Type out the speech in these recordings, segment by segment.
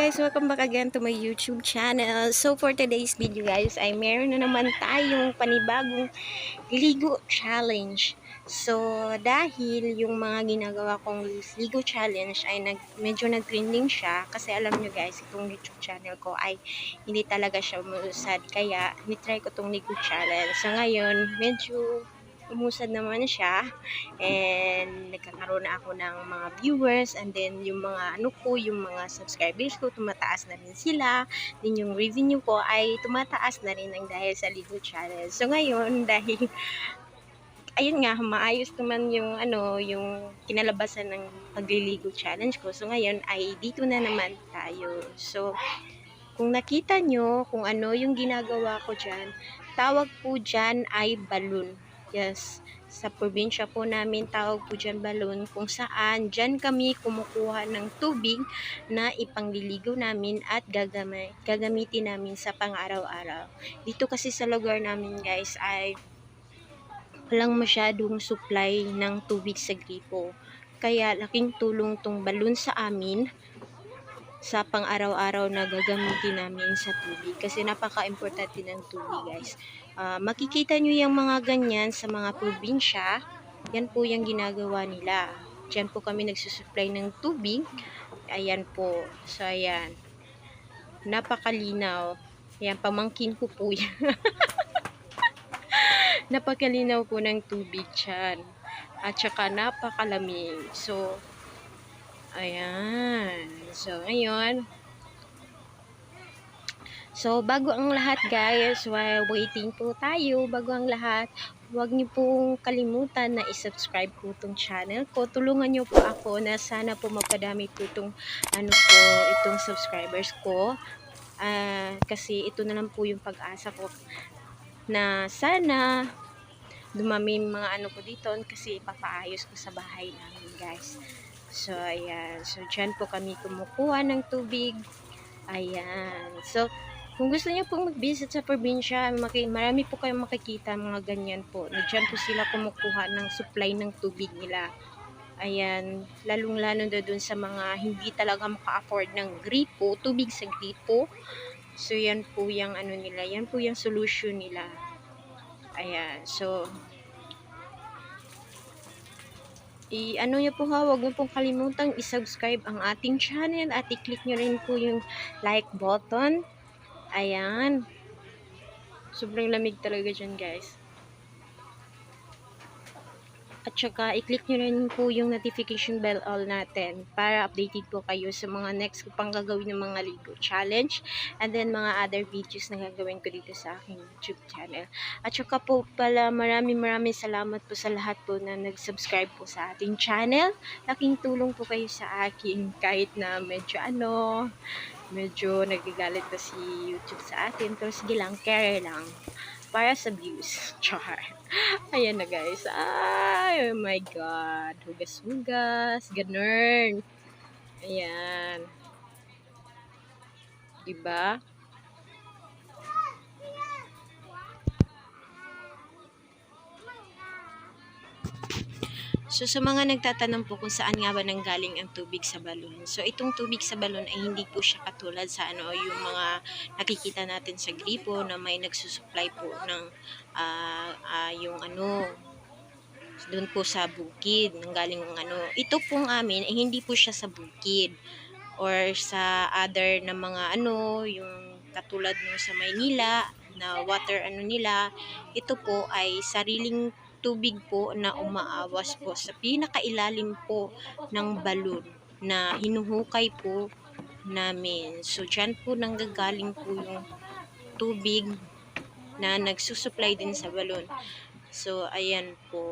guys, welcome back again to my YouTube channel. So for today's video guys, ay meron na naman tayong panibagong Ligo Challenge. So dahil yung mga ginagawa kong Ligo Challenge ay nag, medyo nag-trending siya kasi alam nyo guys, itong YouTube channel ko ay hindi talaga siya umusad. Kaya nitry ko itong Ligo Challenge. So ngayon, medyo umusad naman siya? And nagkakaroon na ako ng mga viewers and then yung mga ano ko, yung mga subscribers ko tumataas na rin sila. Din yung revenue ko ay tumataas na rin ang dahil sa Ligo Channel. So ngayon dahil ayun nga maayos naman yung ano yung kinalabasan ng pagliligo challenge ko. So ngayon ay dito na naman tayo. So kung nakita nyo kung ano yung ginagawa ko dyan tawag po dyan ay balloon Yes, sa probinsya po namin tawag po dyan balon kung saan dyan kami kumukuha ng tubig na ipangliligo namin at gagamitin namin sa pang-araw-araw. Dito kasi sa lugar namin guys ay walang masyadong supply ng tubig sa gripo. Kaya laking tulong tong balon sa amin sa pang-araw-araw na gagamitin namin sa tubig kasi napaka-importante ng tubig guys. Uh, makikita nyo yung mga ganyan sa mga probinsya, yan po yung ginagawa nila. Diyan po kami nagsusupply ng tubig. Ayan po. So, ayan. Napakalinaw. Ayan, pamangkin ko po yan. Napakalinaw po ng tubig dyan. At saka napakalamig. So, ayan. So, ngayon, So, bago ang lahat guys, while waiting po tayo, bago ang lahat, huwag niyo pong kalimutan na i-subscribe po itong channel ko. Tulungan niyo po ako na sana po mapadami po itong, ano po, itong subscribers ko. Uh, kasi ito na lang po yung pag-asa ko na sana dumami mga ano ko dito kasi ipapaayos ko sa bahay namin guys. So, ayan. So, dyan po kami kumukuha ng tubig. Ayan. So, kung gusto niyo pong mag-visit sa probinsya, marami po kayong makikita mga ganyan po. Na dyan po sila kumukuha ng supply ng tubig nila. Ayan, lalong-lalo na dun sa mga hindi talaga maka-afford ng gripo, tubig sa gripo. So, yan po yung ano nila, yan po yung solution nila. Ayan, so, i-ano nyo po ha, huwag nyo pong kalimutang i-subscribe ang ating channel at i-click nyo rin po yung like button Ayan. Sobrang lamig talaga dyan, guys. At saka, i-click nyo rin po yung notification bell all natin para updated po kayo sa mga next ko pang gagawin ng mga Ligo Challenge and then mga other videos na gagawin ko dito sa aking YouTube channel. At saka po pala, maraming maraming salamat po sa lahat po na nag-subscribe po sa ating channel. Laking tulong po kayo sa akin kahit na medyo ano, medyo nagagalit na si YouTube sa atin. Pero sige lang, care lang. Para sa views. Char. Ayan na guys. Ay, oh my God. Hugas-hugas. Ganun. Ayan. Diba? So, sa mga nagtatanong po kung saan nga ba nanggaling ang tubig sa balon. So, itong tubig sa balon ay hindi po siya katulad sa ano, yung mga nakikita natin sa gripo na may nagsusupply po ng uh, uh, yung ano, doon po sa bukid, nanggaling ang ano. Ito pong amin ay hindi po siya sa bukid or sa other na mga ano, yung katulad nung sa Maynila na water ano nila. Ito po ay sariling tubig po na umaawas po sa pinakailalim po ng balon na hinuhukay po namin. So, dyan po nanggagaling po yung tubig na nagsusupply din sa balon. So, ayan po.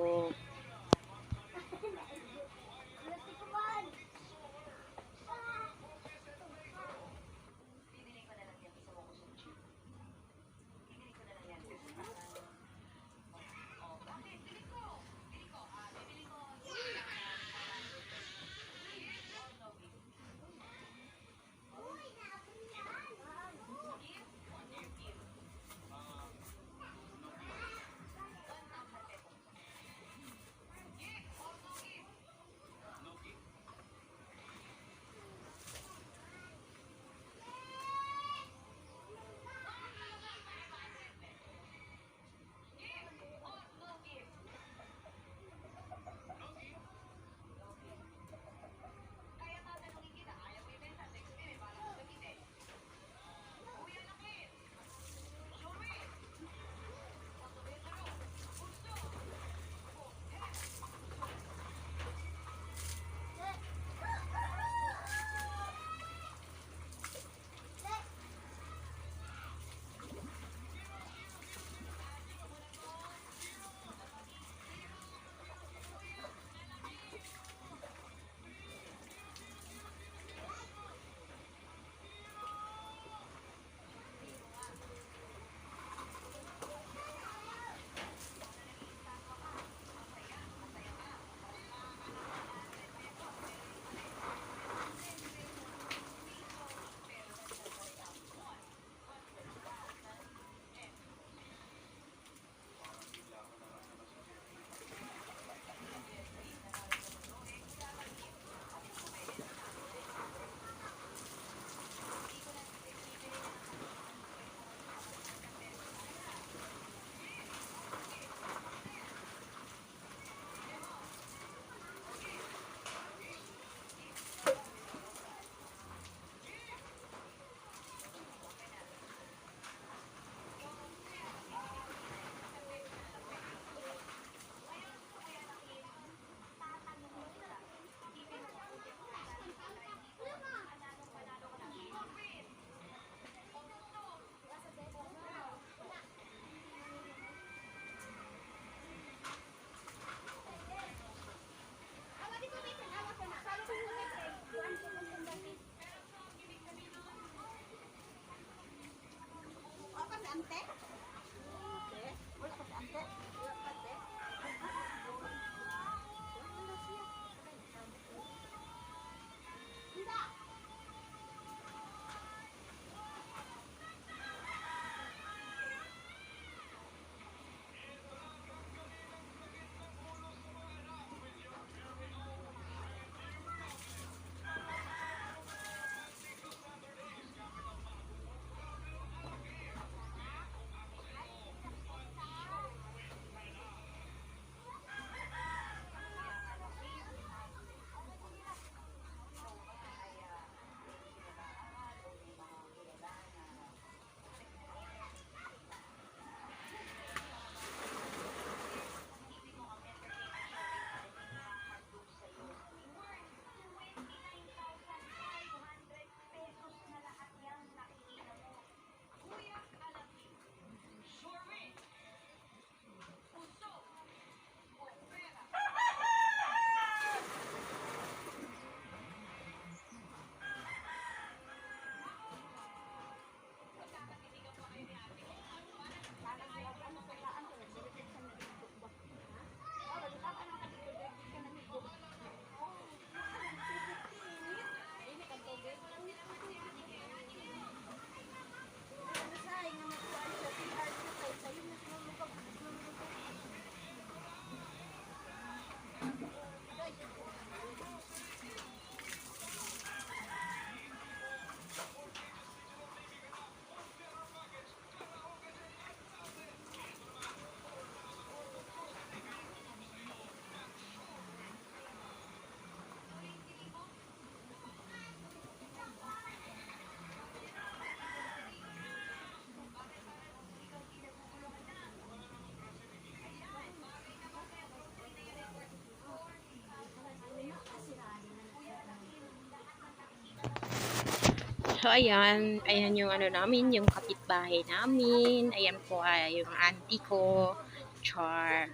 So, ayan. Ayan yung ano namin, yung kapitbahay namin. Ayan po ay yung auntie ko. Char.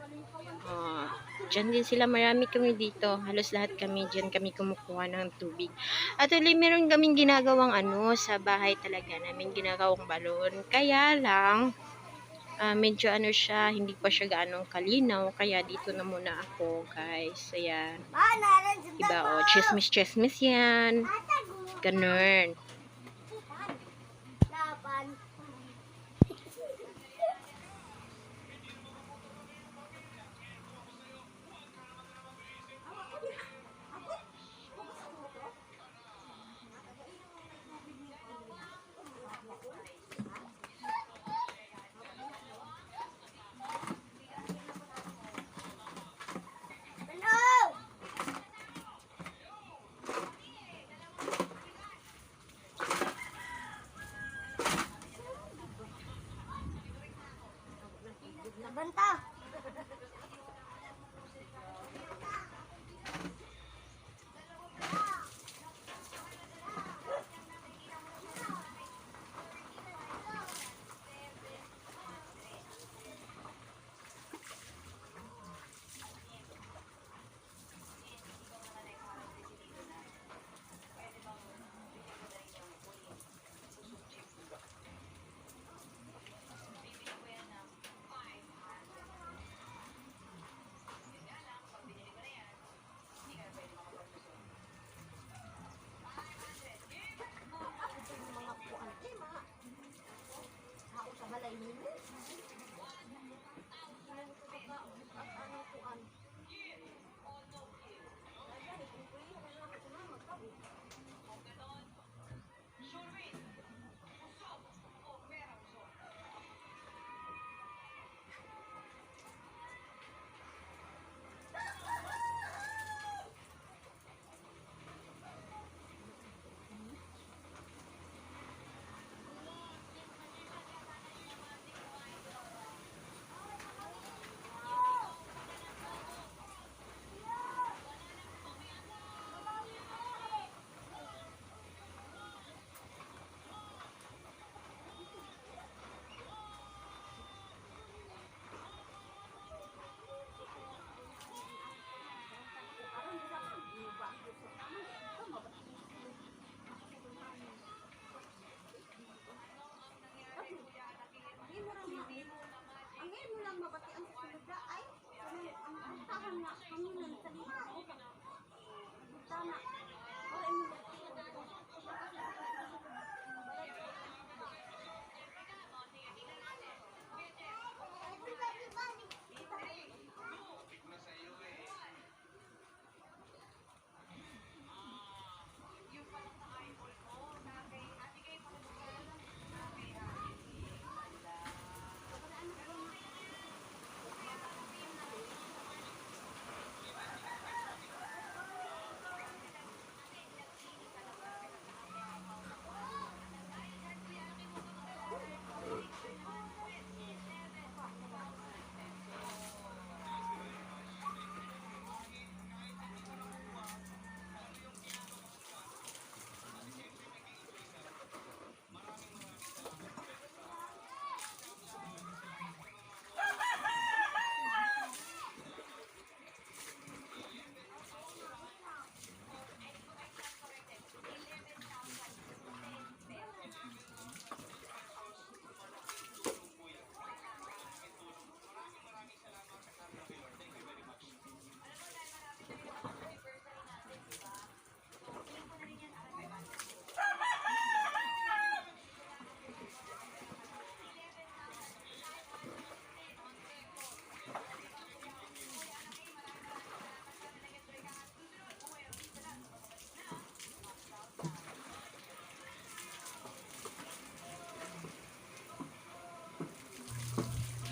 Uh, Diyan din sila. Marami kami dito. Halos lahat kami. Diyan kami kumukuha ng tubig. At ulit, meron kaming ginagawang ano sa bahay talaga namin. Ginagawang balon. Kaya lang, ah, medyo ano siya, hindi pa siya gaanong kalinaw. Kaya dito na muna ako, guys. Ayan. Diba, oh, chismis, chismis yan. Ganun.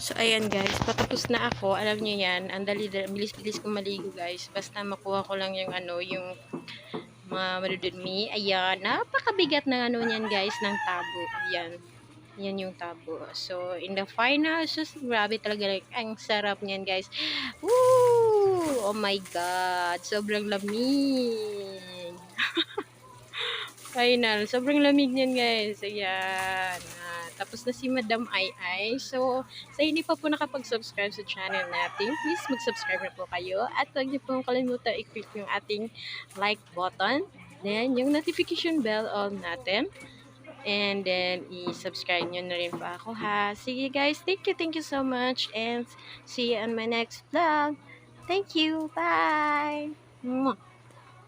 So, ayan guys, patapos na ako. Alam niyo yan, ang dali, bilis-bilis ko maligo guys. Basta makuha ko lang yung ano, yung mga madudumi. Ayan, napakabigat ng ano niyan guys, ng tabo. Ayan, yan yung tabo. So, in the final, sus, grabe talaga. Like, ang sarap niyan guys. Woo! Oh my God, sobrang lamig. Final. Sobrang lamig niyan guys. Ayan. Tapos na si Madam Ai Ai. So, sa hindi pa po nakapag-subscribe sa channel natin, please mag-subscribe na po kayo. At huwag niyo pong kalimutan i-click yung ating like button. Then, yung notification bell on natin. And then, i-subscribe nyo na rin po ako ha. Sige guys, thank you, thank you so much. And see you on my next vlog. Thank you. Bye. Mwah.